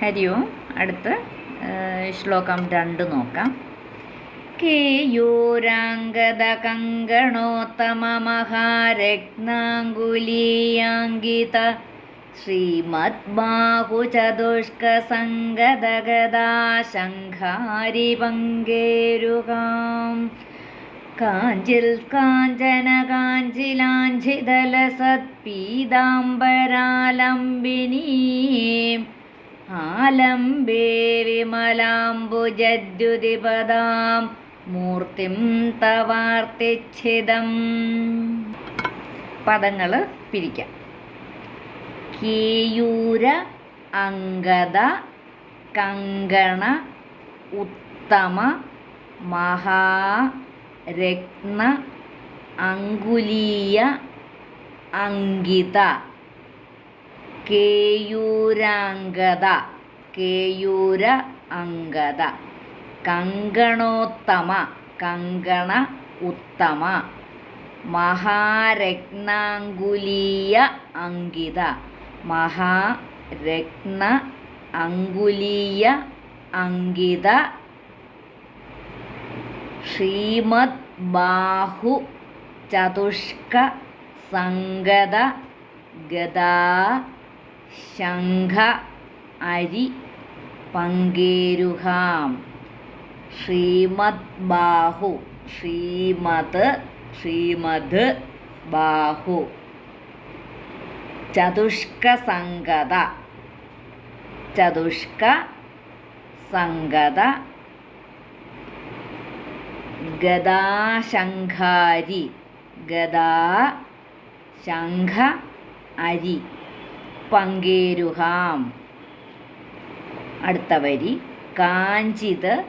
ഹരി ഓം അടുത്ത ശ്ലോകം രണ്ട് നോക്കാം. കേയൂരാംഗത കങ്കണോത്തമ മഹാരത്നാങ്കുലീയാങ്കിത പങ്കേരുകാം കാഞ്ചിൽ കാഞ്ചന കാഞ്ചിലാഞ്ചിതലസത്പീതാംബരാലംബിനീ ആലംബേ വിമലാംബുജദ്യുതിപദാം മൂർത്തിം തവാർത്തിച്ഛിതം. പദങ്ങൾ പിരിക്കാം. കേയൂര അംഗത കങ്കണ ഉത്തമ മഹാ രത്ന അങ്കുലീയ അങ്കിത. കേയൂരാംഗത കേയൂര അംഗത കങ്കണോത്തമ കങ്കണ ഉത്തമ മഹാരത്നാങ്കുലീയ അങ്കിത മഹാരത്ന അങ്കുലീയ അങ്കിത ശ്രീമദ് ബാഹു ചതുഷ്ക സംഗത ഗദാ ശംഖ അരി പങ്കേരുഹാം. ശ്രീമദ് ബാഹു ശ്രീമത് ശ്രീമദ് ബാഹു. ചതുഷ്ക സംഗത ചതുഷ്ക സംഗത ഗദാശംഖാരി ഗദാ ശംഖ അരി പങ്കേരുഹാം. അടുത്ത വരി. കാഞ്ചിത്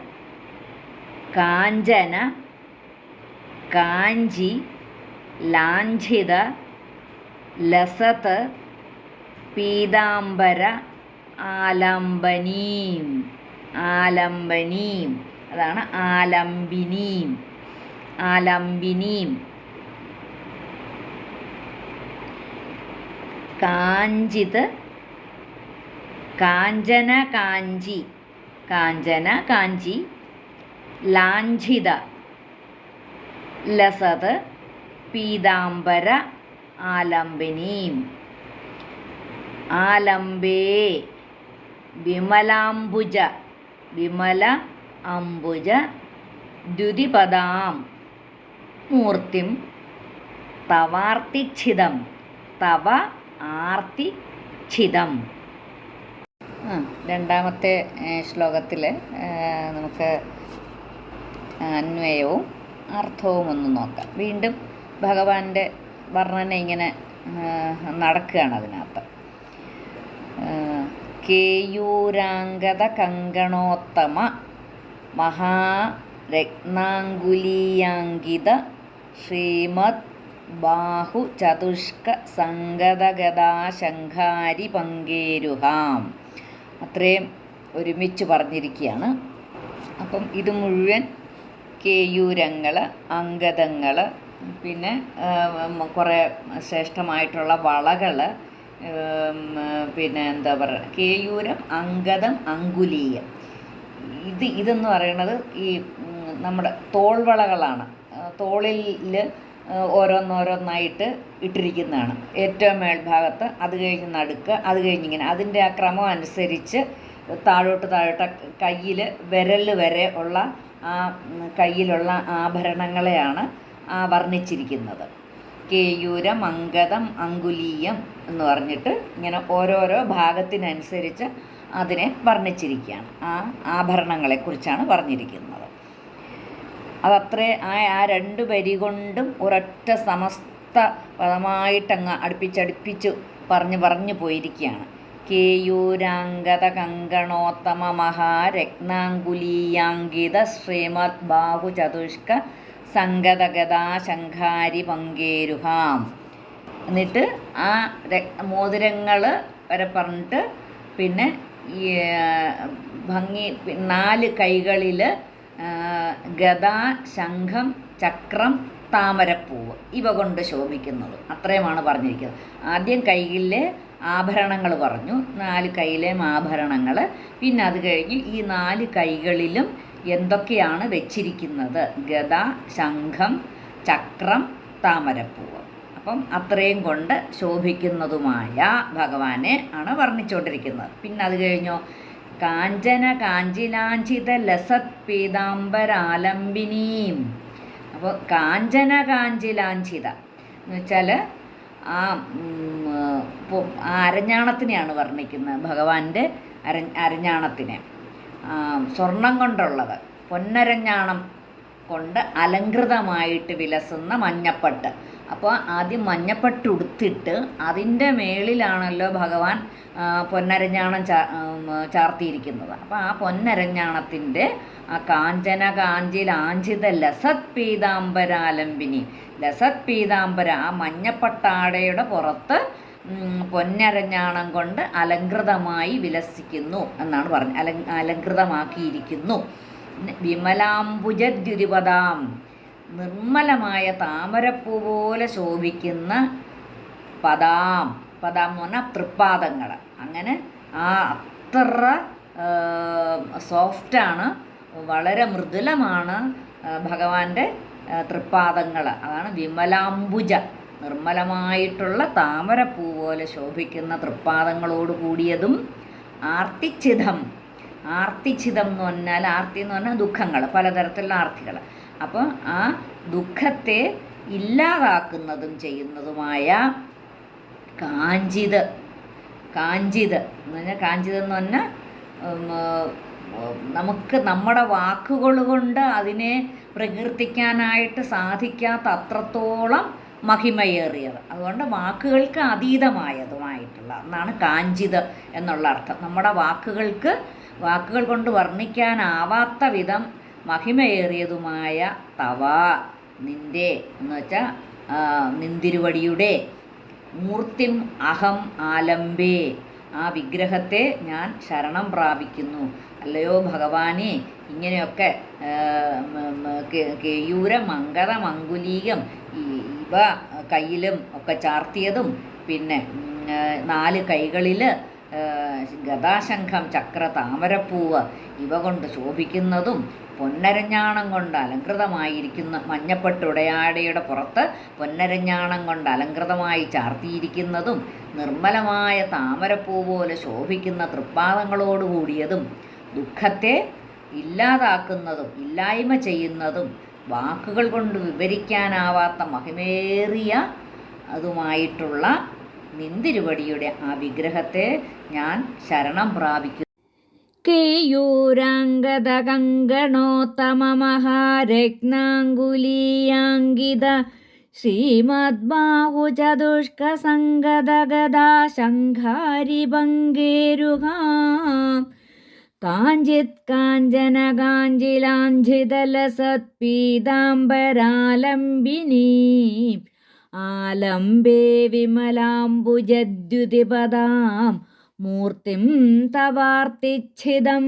കാഞ്ചന കാഞ്ചി ലാഞ്ചിത ലസത് പീതാംബര ആലംബനീം. ആലംബനീം. അതാണ് ആലംബിനീം. ആലംബിനീം. കാഞ്ചിത് കാഞ്ചന കാഞ്ചി കാഞ്ചന കാഞ്ചി ലാഞ്ചിത ലസത് പീതാംബര ആലംബിനീം ആലംബേ വിമലാംബുജ വിമല അംബുജ ദ്യുതിപദാം മൂർത്തിം തവാർത്തിച്ഛിതം തവ ആർത്തിച്ഛിതം ചിതം. രണ്ടാമത്തെ ശ്ലോകത്തിൽ നമുക്ക് അന്വയവും അർത്ഥവും ഒന്ന് നോക്കാം. വീണ്ടും ഭഗവാന്റെ വർണന ഇങ്ങനെ നടക്കുകയാണ് അതിനകത്ത്. കേയൂരാംഗത കങ്കണോത്തമ മഹാരത്നാങ്കുലീയാങ്കിത ശ്രീമദ് ബാഹു ചതുഷ്ക സംഗതഗതാശങ്കാരി പങ്കേരുഹാം. അത്രയും ഒരുമിച്ച് പറഞ്ഞിരിക്കുകയാണ്. അപ്പം ഇത് മുഴുവൻ കേയൂരങ്ങൾ അംഗതങ്ങൾ പിന്നെ കുറേ ശ്രേഷ്ഠമായിട്ടുള്ള വളകൾ പിന്നെ എന്താ പറയുക കേയൂരം അംഗതം അങ്കുലീയം. ഇത് ഇതെന്ന് പറയുന്നത് ഈ നമ്മുടെ തോൾവളകളാണ്. തോളിൽ ഓരോന്നോരോന്നായിട്ട് ഇട്ടിരിക്കുന്നതാണ്. ഏറ്റവും മേൽഭാഗത്ത് അത് കഴിഞ്ഞ് നടുക്ക് അത് കഴിഞ്ഞിങ്ങനെ അതിന്റെ ആ ക്രമം അനുസരിച്ച് താഴോട്ട് താഴോട്ട് കയ്യിൽ വിരൽ വരെ ഉള്ള ആ കയ്യിലുള്ള ആഭരണങ്ങളെയാണ് വർണിച്ചിരിക്കുന്നത്. കേയൂരം അങ്കതം അങ്കുലീയം എന്ന് പറഞ്ഞിട്ട് ഇങ്ങനെ ഓരോരോ ഭാഗത്തിനനുസരിച്ച് അതിനെ വർണിച്ചിരിക്കുകയാണ്. ആ ആഭരണങ്ങളെക്കുറിച്ചാണ് പറഞ്ഞിരിക്കുന്നത്. അതത്രേ ആ ആ രണ്ട് വരി കൊണ്ടും ഒരൊറ്റ സമസ്ത പദമായിട്ടങ്ങ് അടുപ്പിച്ചടുപ്പിച്ചു പറഞ്ഞു പറഞ്ഞു പോയിരിക്കുകയാണ്. കേയൂരാംഗത കങ്കണോത്തമ മഹാരത്നാങ്കുലീയാങ്കിത ശ്രീമദ് ബാഹു ചതുഷ്ക സംഗതഗതാ ശങ്കാരി പങ്കേരുഹാം എന്നിട്ട് ആ മോതിരങ്ങൾ വരെ പറഞ്ഞിട്ട് പിന്നെ ഭംഗി നാല് കൈകളിൽ ഗദ ശംഖം ചക്രം താമരപ്പൂവ് ഇവ കൊണ്ട് ശോഭിക്കുന്നത്. അത്രയുമാണ് പറഞ്ഞിരിക്കുന്നത്. ആദ്യം കയ്യിലെ ആഭരണങ്ങൾ പറഞ്ഞു. നാല് കൈയിലെയും ആഭരണങ്ങൾ. പിന്നെ അത് കഴിഞ്ഞ് ഈ നാല് കൈകളിലും എന്തൊക്കെയാണ് വെച്ചിരിക്കുന്നത്? ഗദ ശംഖം ചക്രം താമരപ്പൂവ്. അപ്പം അത്രയും കൊണ്ട് ശോഭിക്കുന്നതുമായ ഭഗവാനെ ആണ് വർണിച്ചുകൊണ്ടിരിക്കുന്നത്. പിന്നെ അത് കഴിഞ്ഞോ? കാഞ്ചന കാഞ്ചിലാഞ്ചിത ലസത് പീതാംബരാലംബിനീം. അപ്പോൾ കാഞ്ചന കാഞ്ചിലാഞ്ചിത എന്ന് വെച്ചാൽ ആ അരഞ്ഞാണത്തിനെയാണ് വർണിക്കുന്നത് ഭഗവാന്റെ അര അരഞ്ഞാണത്തിനെ. സ്വർണം കൊണ്ടുള്ളത് പൊന്നരഞ്ഞാണം കൊണ്ട് അലങ്കൃതമായിട്ട് വിലസുന്ന മഞ്ഞപ്പട്ട്. അപ്പോൾ ആദ്യം മഞ്ഞപ്പട്ട് ഉടുത്തിട്ട് അതിന്റെ മേളിലാണല്ലോ ഭഗവാൻ പൊന്നരഞ്ഞാണം ചാ ചാർത്തിയിരിക്കുന്നത്. അപ്പോൾ ആ പൊന്നരഞ്ഞാണത്തിന്റെ ആ കാഞ്ചന കാഞ്ചിൽ ആഞ്ചിത ലസത് പീതാംബരാലംബിനി. ലസത് പീതാംബര ആ മഞ്ഞപ്പട്ടാടയുടെ പുറത്ത് പൊന്നരഞ്ഞാണം കൊണ്ട് അലങ്കൃതമായി വിലസിക്കുന്നു എന്നാണ് പറഞ്ഞത്. അല അലങ്കൃതമാക്കിയിരിക്കുന്നു വിമലാംബുജദ്യുതിപദാം. നിർമ്മലമായ താമരപ്പൂ പോലെ ശോഭിക്കുന്ന പദാം. പദാം എന്ന് പറഞ്ഞാൽ തൃപ്പാദങ്ങൾ. അങ്ങനെ ആ അത്ര സോഫ്റ്റാണ് വളരെ മൃദുലമാണ് ഭഗവാന്റെ തൃപ്പാദങ്ങൾ. അതാണ് വിമലാംബുജ. നിർമ്മലമായിട്ടുള്ള താമരപ്പൂ പോലെ ശോഭിക്കുന്ന തൃപ്പാദങ്ങളോട് കൂടിയതും ആർത്തിച്ചിതം ആർത്തിച്ചിതം എന്ന് പറഞ്ഞാൽ ആർത്തി എന്ന് പറഞ്ഞാൽ ദുഃഖങ്ങൾ പലതരത്തിലുള്ള ആർത്തികൾ. അപ്പോൾ ആ ദുഃഖത്തെ ഇല്ലാതാക്കുന്നതും ചെയ്യുന്നതുമായ കാഞ്ചിത്. കാഞ്ചിത് എന്ന് പറഞ്ഞാൽ കാഞ്ചിത് എന്ന് പറഞ്ഞാൽ നമുക്ക് നമ്മുടെ വാക്കുകൾ കൊണ്ട് അതിനെ പ്രകീർത്തിക്കാനായിട്ട് സാധിക്കാത്ത അത്രത്തോളം മഹിമയേറിയത്. അതുകൊണ്ട് വാക്കുകൾക്ക് അതീതമായതുമായിട്ടുള്ള എന്നാണ് കാഞ്ചിത് എന്നുള്ള അർത്ഥം. നമ്മുടെ വാക്കുകൾക്ക് വാക്കുകൾ കൊണ്ട് വർണിക്കാനാവാത്ത വിധം മഹിമയേറിയതുമായ തവ നിന്റെ എന്ന് വെച്ചാൽ നിന്തിരുവടിയുടെ മൂർത്തിം അഹം ആലംബേ. ആ വിഗ്രഹത്തെ ഞാൻ ശരണം പ്രാപിക്കുന്നു. അല്ലയോ ഭഗവാനെ ഇങ്ങനെയൊക്കെ കേയൂര മങ്കര മങ്കുലീകം ഇവ കയ്യിലും ഒക്കെ ചാർത്തിയതും പിന്നെ നാല് കൈകളിൽ ഗതാശംഖം ചക്ര താമരപ്പൂവ് ഇവ കൊണ്ട് ശോഭിക്കുന്നതും പൊന്നരഞ്ഞാണം കൊണ്ട് അലങ്കൃതമായിരിക്കുന്ന മഞ്ഞപ്പെട്ടുടയാടയുടെ പുറത്ത് പൊന്നരഞ്ഞാണം കൊണ്ട് അലങ്കൃതമായി ചാർത്തിയിരിക്കുന്നതും നിർമ്മലമായ താമരപ്പൂ പോലെ ശോഭിക്കുന്ന തൃപ്പാദങ്ങളോട് കൂടിയതും ദുഃഖത്തെ ഇല്ലാതാക്കുന്നതും ഇല്ലായ്മ ചെയ്യുന്നതും വാക്കുകൾ കൊണ്ട് വിവരിക്കാനാവാത്ത മഹിമേറിയ അതുമായിട്ടുള്ള നിന്തിരുവടിയുടെ ആ വിഗ്രഹത്തെ ഞാൻ ശരണം പ്രാപിക്കുന്നു. കേയൂരാംഗദകങ്കണോത്തമമഹാരത്നാങ്കുലീയാങ്കിത ശ്രീമദ്ബാഹുചതുഷ്കസംഗദഗദാ ശംഖാരിഭംഗേരുഹാം കാഞ്ചിത് കാഞ്ചന കാഞ്ചിലാഞ്ചിതലസത്പീതാംബരാലംബിനീ ആലംബേ വിമലാംബുജദ്യുതിപദാം. മൂർത്തിം തവാർത്തിച്ഛിതം.